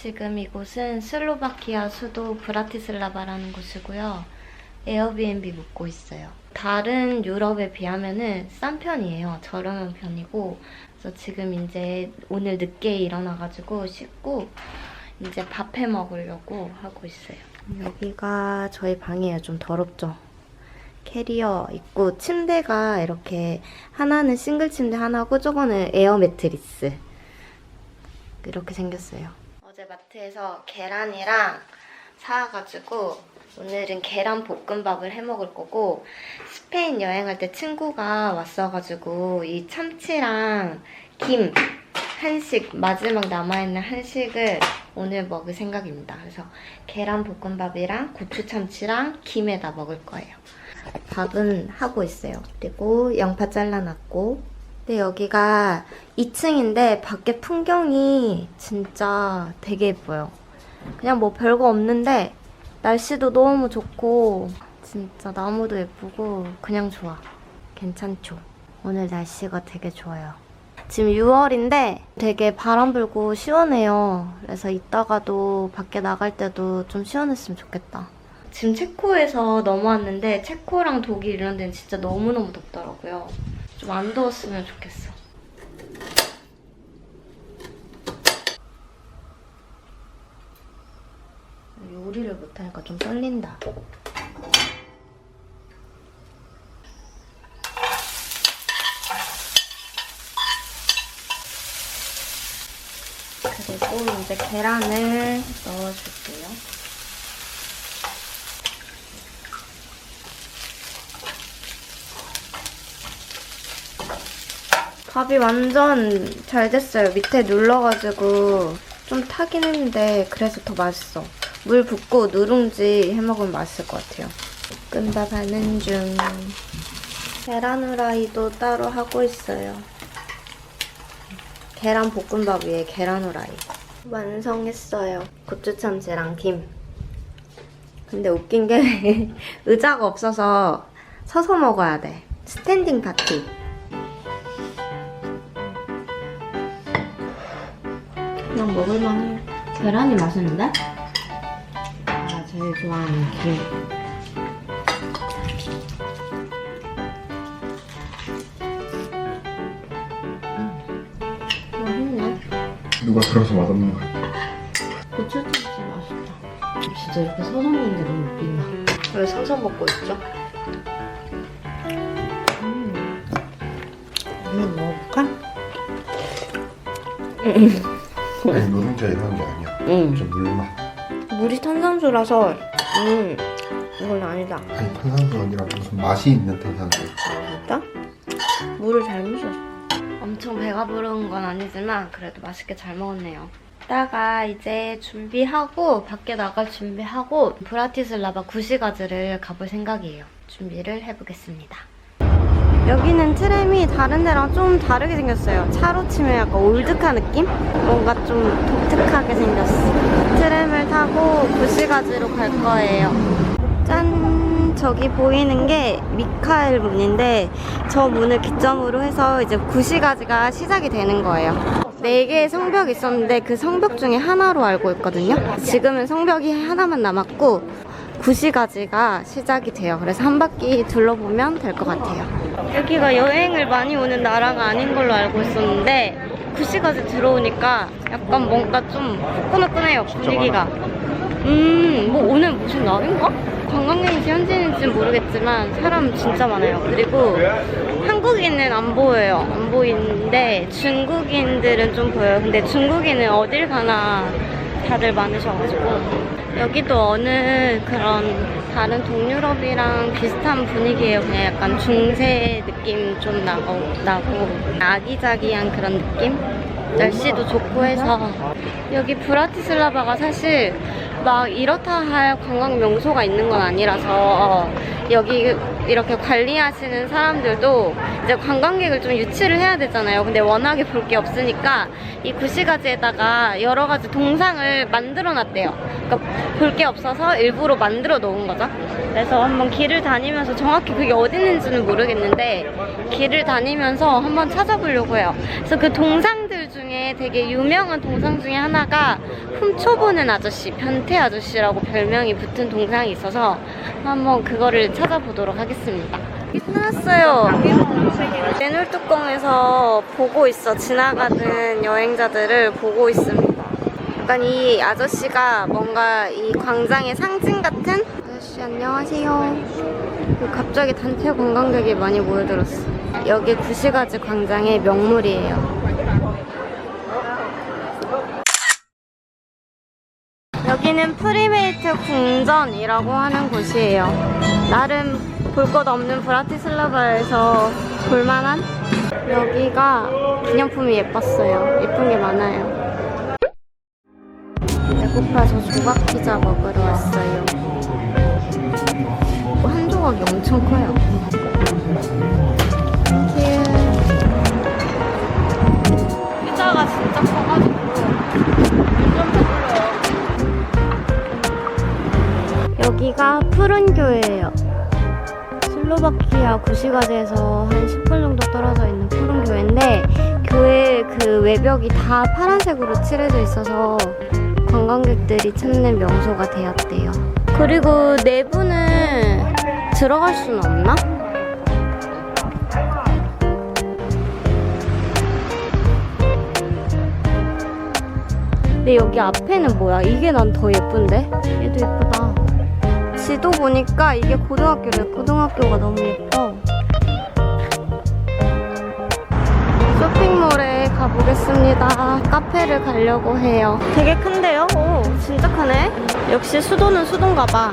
지금 이곳은 슬로바키아 수도 브라티슬라바라는 곳이고요. 에어비앤비 묵고 있어요. 다른 유럽에 비하면은 싼 편이에요. 저렴한 편이고. 그래서 지금 이제 오늘 늦게 일어나가지고 씻고 이제 밥해 먹으려고 하고 있어요. 여기가 저희 방이에요. 좀 더럽죠? 캐리어 있고 침대가 이렇게 하나는 싱글 침대 하나고 저거는 에어 매트리스 이렇게 생겼어요. 마트에서 계란이랑 사와가지고 오늘은 계란 볶음밥을 해 먹을 거고 스페인 여행할 때 친구가 왔어가지고 이 참치랑 김 한식 마지막 남아있는 한식을 오늘 먹을 생각입니다. 그래서 계란 볶음밥이랑 고추 참치랑 김에다 먹을 거예요. 밥은 하고 있어요. 그리고 양파 잘라놨고. 근데 여기가 2층인데 밖에 풍경이 진짜 되게 예뻐요. 그냥 뭐 별거 없는데 날씨도 너무 좋고 진짜 나무도 예쁘고 그냥 좋아. 괜찮죠? 오늘 날씨가 되게 좋아요. 지금 6월인데 되게 바람 불고 시원해요. 그래서 이따가도 밖에 나갈 때도 좀 시원했으면 좋겠다. 지금 체코에서 넘어왔는데 체코랑 독일 이런 데는 진짜 너무너무 덥더라고요. 더웠으면 좋겠어. 요리를 못하니까 좀 떨린다. 그리고 이제 계란을 넣어줄게요. 밥이 완전 잘 됐어요. 밑에 눌러가지고 좀 타긴 했는데 그래서 더 맛있어. 물 붓고 누룽지 해먹으면 맛있을 것 같아요. 볶음밥 하는 중. 계란 후라이도 따로 하고 있어요. 계란 볶음밥 위에 계란 후라이. 완성했어요. 고추 참치랑 김. 근데 웃긴 게 의자가 없어서 서서 먹어야 돼. 스탠딩 파티. 그냥 먹을만해. 계란이 맛있는데? 아, 제일 좋아하는 김. 맛있네. 누가 들어서 맛없는 거야? 고추참치 맛있다. 진짜 이렇게 서서 먹는 게 너무 웃긴다. 왜 서서 먹고 있죠? 음. 한번 먹어볼까? 아니 노른자 이런 게 아니야. 응. 좀 물맛. 물이 탄산수라서, 음, 이건 아니다. 아니 탄산수 아니라 무슨 맛이 있는 탄산수. 진짜? 물을 잘 마셨어. 엄청 배가 부른 건 아니지만 그래도 맛있게 잘 먹었네요. 이따가 이제 준비하고 밖에 나갈 준비하고 브라티슬라바 구시가즈를 가볼 생각이에요. 준비를 해보겠습니다. 여기는 트램이 다른 데랑 좀 다르게 생겼어요. 차로 치면 약간 올드카 느낌? 뭔가 좀 독특하게 생겼어. 트램을 타고 구시가즈로 갈 거예요. 짠! 저기 보이는 게 미카엘 문인데 저 문을 기점으로 해서 이제 구시가지가 시작이 되는 거예요. 네 개의 성벽이 있었는데 그 성벽 중에 하나로 알고 있거든요. 지금은 성벽이 하나만 남았고 구시가지가 시작이 돼요. 그래서 한 바퀴 둘러보면 될 것 같아요. 여기가 여행을 많이 오는 나라가 아닌 걸로 알고 있었는데 구시가지 들어오니까 약간 뭔가 좀 후끈후끈해요 분위기가. 음, 뭐 오늘 무슨 날인가? 관광객인지 현지인지는 모르겠지만 사람 진짜 많아요. 그리고 한국인은 안 보여요. 안 보이는데 중국인들은 좀 보여요. 근데 중국인은 어딜 가나 다들 많으셔가지고 여기도 어느 그런 다른 동유럽이랑 비슷한 분위기예요. 그냥 약간 중세 느낌 좀 나고, 나고 아기자기한 그런 느낌? 날씨도 좋고 해서 여기 브라티슬라바가 사실 막 이렇다 할 관광 명소가 있는 건 아니라서 여기 이렇게 관리하시는 사람들도 이제 관광객을 좀 유치를 해야 되잖아요. 근데 워낙에 볼 게 없으니까 이 구시가지에다가 여러 가지 동상을 만들어 놨대요. 그러니까 볼 게 없어서 일부러 만들어 놓은 거죠. 그래서 한번 길을 다니면서 정확히 그게 어디 있는지는 모르겠는데 길을 다니면서 한번 찾아보려고 해요. 그래서 그 동상들 중에 동상에 되게 유명한 동상 중에 하나가 훔쳐보는 아저씨, 변태 아저씨라고 별명이 붙은 동상이 있어서 한번 그거를 찾아보도록 하겠습니다. 끝났어요. 맨홀 뚜껑에서 보고 있어. 지나가는 여행자들을 보고 있습니다. 약간 이 아저씨가 뭔가 이 광장의 상징 같은? 아저씨 안녕하세요. 여기 갑자기 단체 관광객이 많이 모여들었어. 여기 구시가지 광장의 명물이에요. 여기는 프리메이트 궁전이라고 하는 곳이에요. 나름 볼 것 없는 브라티슬라바에서 볼만한 여기가 기념품이 예뻤어요. 예쁜 게 많아요. 배고파서 조각 피자 먹으러 왔어요. 한 조각이 엄청 커요. 슬로바키아 구시가지에서 한 10분 정도 떨어져 있는 푸른 교회인데 교회 그 외벽이 다 파란색으로 칠해져 있어서 관광객들이 찾는 명소가 되었대요. 그리고 내부는 들어갈 수는 없나? 근데 여기 앞에는 뭐야? 이게 난 더 예쁜데? 얘도 예쁘다. 지도 보니까 이게 고등학교래. 고등학교가 너무 예뻐. 쇼핑몰에 가보겠습니다. 카페를 가려고 해요. 되게 큰데요? 오, 진짜 크네. 역시 수도는 수도인가 봐.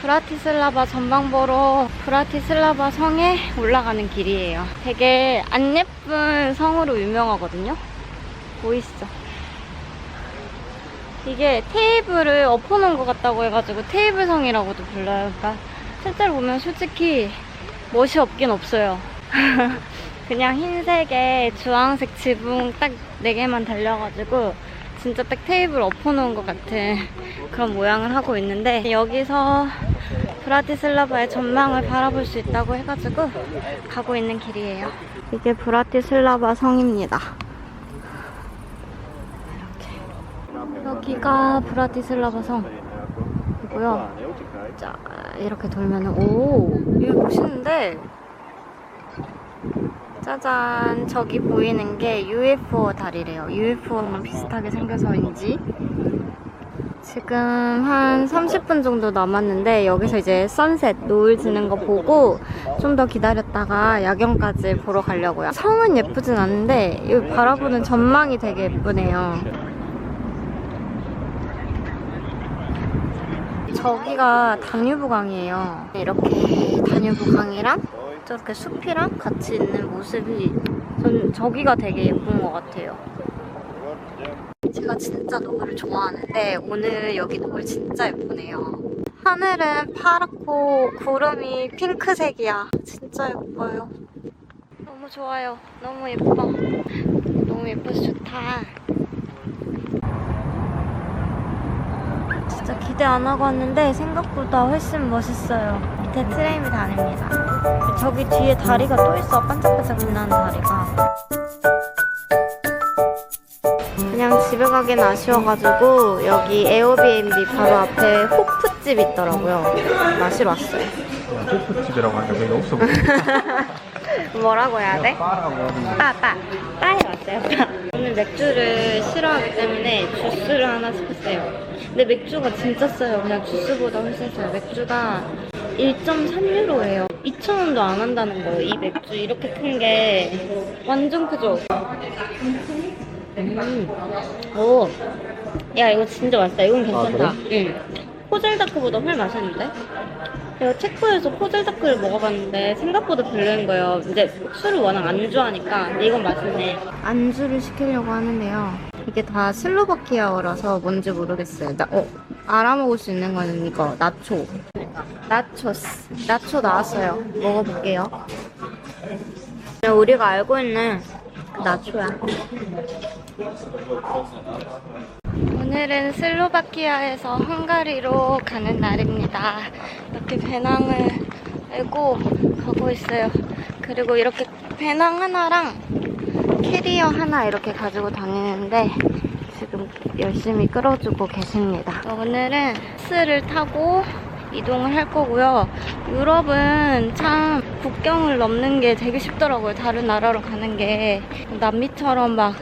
브라티슬라바 전망 보러 브라티슬라바 성에 올라가는 길이에요. 되게 안 예쁜 성으로 유명하거든요. 보이시죠? 이게 테이블을 엎어놓은 것 같다고 해가지고 테이블 성이라고도 불러요. 그러니까 실제로 보면 솔직히 멋이 없긴 없어요. 그냥 흰색에 주황색 지붕 딱 4개만 달려가지고 진짜 딱 테이블 엎어놓은 것 같은 그런 모양을 하고 있는데 여기서 브라티슬라바의 전망을 바라볼 수 있다고 해가지고 가고 있는 길이에요. 이게 브라티슬라바 성입니다. 이렇게. 여기가 브라티슬라바 성이고요. 자, 이렇게 돌면은 오, 이거 멋있는데? 짜잔. 저기 보이는 게 UFO 다리래요. UFO랑 비슷하게 생겨서인지. 지금 한 30분 정도 남았는데 여기서 이제 선셋 노을 지는 거 보고 좀 더 기다렸다가 야경까지 보러 가려고요. 성은 예쁘진 않은데 여기 바라보는 전망이 되게 예쁘네요 저기가 다뉴브강이에요 이렇게 다뉴브강이랑 저렇게 숲이랑 같이 있는 모습이 전 저기가 되게 예쁜 것 같아요. 제가 진짜 노을을 좋아하는데 오늘 여기 노을 진짜 예쁘네요. 하늘은 파랗고 구름이 핑크색이야. 진짜 예뻐요. 너무 좋아요. 너무 예뻐. 너무 예뻐서 좋다. 진짜 기대 안 하고 왔는데 생각보다 훨씬 멋있어요. 밑에 트레임이 다릅니다. 저기 뒤에 다리가 또 있어. 반짝반짝 빛나는 다리가. 그냥 집에 가긴 아쉬워가지고 여기 에어비앤비 바로 앞에 호프집 있더라고요. 마시러 왔어요. 호프집이라고 하는데 왜 없어? 뭐라고 해야 돼? 빠라고 하는 빠, 빠. 빠에 왔어요, 빠. 오늘 맥주를 싫어하기 때문에 주스를 하나 시켰어요. 근데 맥주가 진짜 싸요. 그냥 주스보다 훨씬 싸요. 맥주가 1.3유로예요. 2,000원도 안 한다는 거예요. 이 맥주 이렇게 큰 게 완전 크죠? 음. 오. 야, 이거 진짜 맛있다. 이건 괜찮다. 아, 응. 포젤다크보다 훨 맛있는데? 제가 체코에서 포젤다크를 먹어봤는데 생각보다 별로인 거예요. 이제 술을 워낙 안 좋아하니까. 근데 이건 맛있네. 안주를 시키려고 하는데요. 이게 다 슬로바키아어라서 뭔지 모르겠어요. 나, 어, 알아먹을 수 있는 거는 이거, 나초. 나초스. 나초 나왔어요. 먹어볼게요. 우리가 알고 있는 그 나초야. 오늘은 슬로바키아에서 헝가리로 가는 날입니다. 이렇게 배낭을 메고 가고 있어요. 그리고 이렇게 배낭 하나랑 캐리어 하나 이렇게 가지고 다니는데 지금 열심히 끌어주고 계십니다. 오늘은 버스를 타고 이동을 할 거고요. 유럽은 참 국경을 넘는 게 되게 쉽더라고요. 다른 나라로 가는 게 남미처럼 막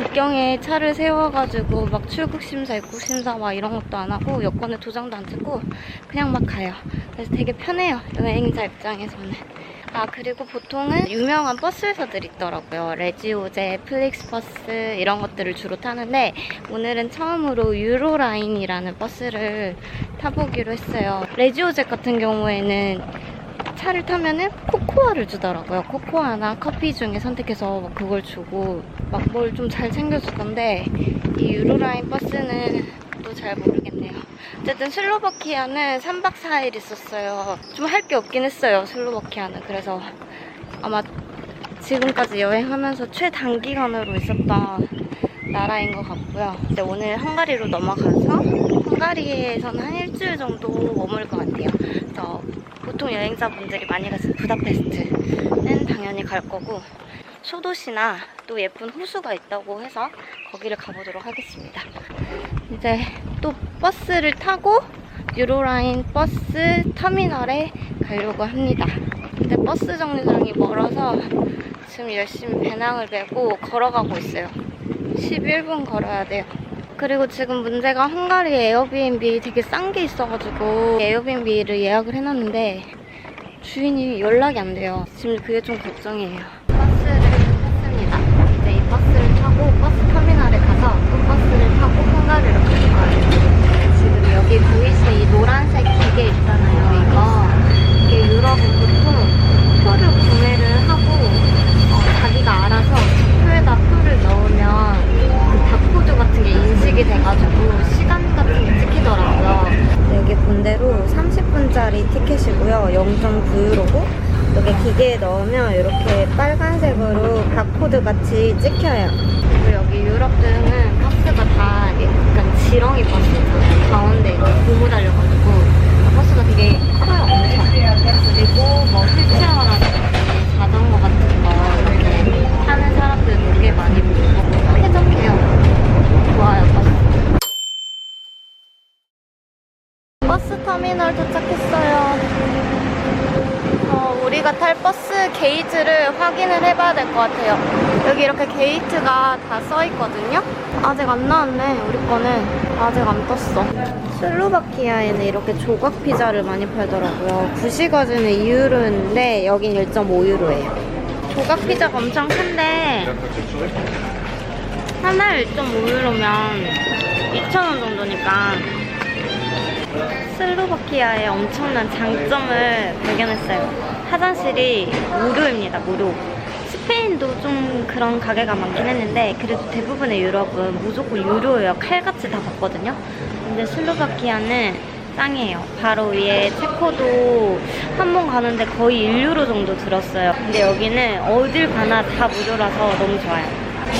국경에 차를 세워가지고 막 출국 심사, 입국 심사 막 이런 것도 안 하고 여권에 도장도 안 찍고 그냥 막 가요. 그래서 되게 편해요. 여행자 입장에서는. 아 그리고 보통은 유명한 버스 회사들이 있더라고요. 레지오제, 플릭스버스 이런 것들을 주로 타는데 오늘은 처음으로 유로라인이라는 버스를 타보기로 했어요. 레지오제 같은 경우에는 차를 타면은 코코아를 주더라고요. 코코아나 커피 중에 선택해서 그걸 주고 막 뭘 좀 잘 챙겨주던데 이 유로라인 버스는 또 잘 모르겠네요. 어쨌든 슬로바키아는 3박 4일 있었어요. 좀 할 게 없긴 했어요. 슬로바키아는. 그래서 아마 지금까지 여행하면서 최단기간으로 있었던 나라인 것 같고요. 이제 오늘 헝가리로 넘어가서 헝가리에서는 한 일주일 정도 머물 것 같아요. 그래서 보통 여행자분들이 많이 가시는 부다페스트는 당연히 갈 거고 소도시나 또 예쁜 호수가 있다고 해서 거기를 가보도록 하겠습니다. 이제 또 버스를 타고 유로라인 버스 터미널에 가려고 합니다. 근데 버스 정류장이 멀어서 지금 열심히 배낭을 메고 걸어가고 있어요. 11분 걸어야 돼요. 그리고 지금 문제가 헝가리 에어비앤비 되게 싼 게 있어가지고 에어비앤비를 예약을 해놨는데 주인이 연락이 안 돼요. 지금 그게 좀 걱정이에요. 버스를 탔습니다. 이제 이 버스를 타고 버스 터미널에 가서 또 버스를 타고 헝가리로 갈 거예요. 지금 여기 보이시는 이 노란색 기계 있잖아요. 이거 이게 유럽은 보통 표를 구매를 하고 어, 자기가 알아서 표에다 표를 넣으면 그 바코드 같은 게 인식이 돼가지고 시간 같은 게 찍히더라고요. 네, 여기 본 대로 30분짜리 티켓이고요. 0.9유로고 여기 기계에 넣으면 이렇게 빨간색으로 바코드 같이 찍혀요. 그리고 여기 유럽들은 버스가 다 약간 지렁이 버스잖아요. 가운데 이렇게 고무 달려가지고 버스가 되게 커요, 엄청. 그리고 뭐 휠체어라든지 자전거 같은 거 이렇게 타는 사람들 되게 많이 보고 쾌적해요. 좋아요, 버스. 버스 터미널 도착했어요. 어, 우리가 탈 버스 게이트를 확인을 해봐야 될 것 같아요. 여기 이렇게 게이트가 다 써 있거든요. 아직 안 나왔네, 우리 거는. 아직 안 떴어. 슬로바키아에는 이렇게 조각 피자를 많이 팔더라고요. 9시까지는 2유로인데 여긴 1.5유로예요. 조각 피자가 엄청 큰데 하나에 1.5유로면 2,000원 정도니까 슬로바키아의 엄청난 장점을 발견했어요. 화장실이 무료입니다, 무료. 스페인도 좀 그런 가게가 많긴 했는데, 그래도 대부분의 유럽은 무조건 유료예요. 칼같이 다 받거든요. 근데 슬로바키아는 짱이에요. 바로 위에 체코도 한 번 가는데 거의 1유로 정도 들었어요. 근데 여기는 어딜 가나 다 무료라서 너무 좋아요.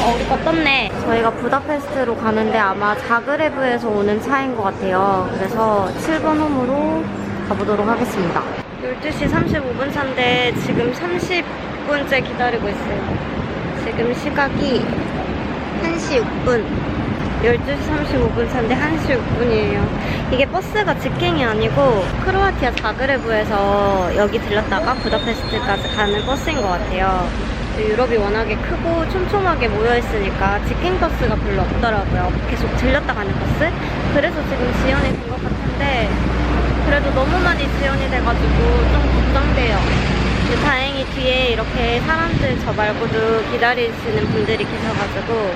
어, 우리 거 떴네. 저희가 부다페스트로 가는데 아마 자그레브에서 오는 차인 것 같아요. 그래서 7번 홈으로 가보도록 하겠습니다. 12시 35분 차인데 지금 30 분째 기다리고 있어요. 지금 시각이 1시 6분. 12시 35분 차인데 1시 6분이에요. 이게 버스가 직행이 아니고 크로아티아 자그레브에서 여기 들렸다가 부다페스트까지 가는 버스인 것 같아요. 유럽이 워낙에 크고 촘촘하게 모여있으니까 직행 버스가 별로 없더라고요. 계속 들렸다 가는 버스? 그래서 지금 지연이 된 것 같은데 그래도 너무 많이 지연이 돼가지고 좀 걱정돼요. 근데 다행히 뒤에 이렇게 사람들 저 말고도 기다리시는 분들이 계셔가지고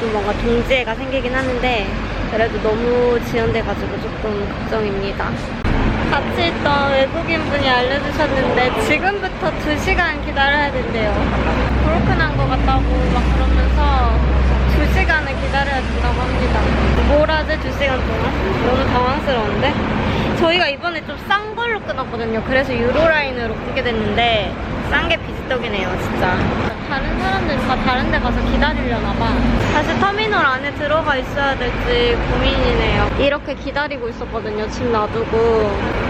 좀 뭔가 동지애가 생기긴 하는데 그래도 너무 지연돼가지고 조금 걱정입니다. 같이 있던 외국인 분이 알려주셨는데 지금부터 2시간 기다려야 된대요. 브로큰한 것 같다고 막 그러면서 2시간을 기다려야 된다고 합니다. 뭘 하지 2시간 동안? 너무 당황스러운데? 저희가 이번에 좀 싼 걸로 끊었거든요. 그래서 유로라인으로 끊게 됐는데 싼 게 비지떡이네요, 진짜. 다른 사람들 다 다른 데 가서 기다리려나 봐. 다시 터미널 안에 들어가 있어야 될지 고민이네요. 이렇게 기다리고 있었거든요, 집 놔두고.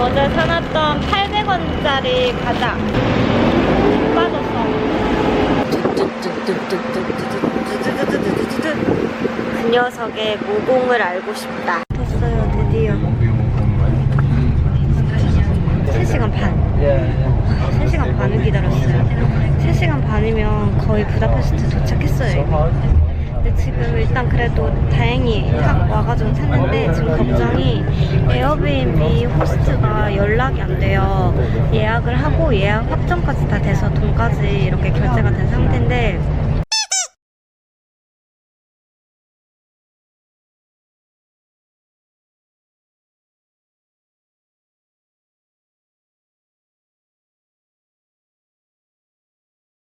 어제 사놨던 800원짜리 과자 빠졌어 그 녀석의 모공을 알고 싶다. 됐어요 드디어. 3시간 반. 3시간 반을 기다렸어요. 3시간 반이면 거의 부다페스트 도착했어요. 근데 지금 일단 그래도 다행히 딱 와가지고 탔는데 지금 걱정이 에어비앤비 호스트가 연락이 안 돼요. 예약을 하고 예약 확정까지 다 돼서 돈까지 이렇게 결제가 된 상태인데